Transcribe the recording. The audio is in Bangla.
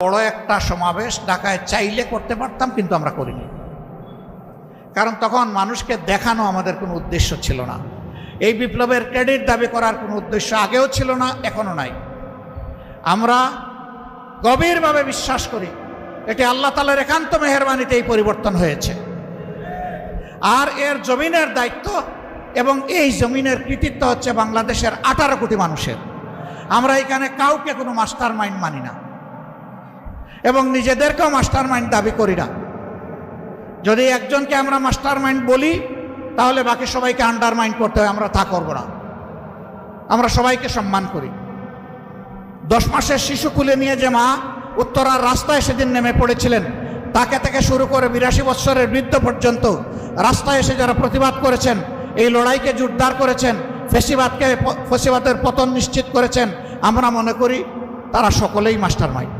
বড় একটা সমাবেশ ঢাকায় চাইলে করতে পারতাম, কিন্তু আমরা করিনি। কারণ তখন মানুষকে দেখানো আমাদের কোনো উদ্দেশ্য ছিল না। এই বিপ্লবের ক্রেডিট দাবি করার কোনো উদ্দেশ্য আগেও ছিল না, এখনও নাই। আমরা গভীরভাবে বিশ্বাস করি, এটি আল্লাহ তালার একান্ত মেহরবানিতে এই পরিবর্তন হয়েছে। আর এর জমিনের দায়িত্ব এবং এই জমিনের কৃতিত্ব হচ্ছে বাংলাদেশের আঠারো কোটি মানুষের। আমরা এখানে কাউকে কোনো মাস্টার মাইন্ড মানি না। এবং নিজেদেরকেও মাস্টার মাইন্ড দাবি করি না। যদি একজনকে আমরা মাস্টার মাইন্ড বলি, তাহলে বাকি সবাইকে আন্ডার মাইন্ড করতে হয়, আমরা তা করব না। আমরা সবাইকে সম্মান করি। দশ মাসের শিশু কুলে নিয়ে যে মা উত্তরার রাস্তায় সেদিন নেমে পড়েছিলেন, তাকে থেকে শুরু করে বিরাশি বৎসরের বৃদ্ধ পর্যন্ত রাস্তায় এসে যারা প্রতিবাদ করেছেন, এই লড়াইকে জোরদার করেছেন, ফেসিবাদকে ফেসিবাদের পতন নিশ্চিত করেছেন, আমরা মনে করি তারা সকলেই মাস্টার মাইন্ড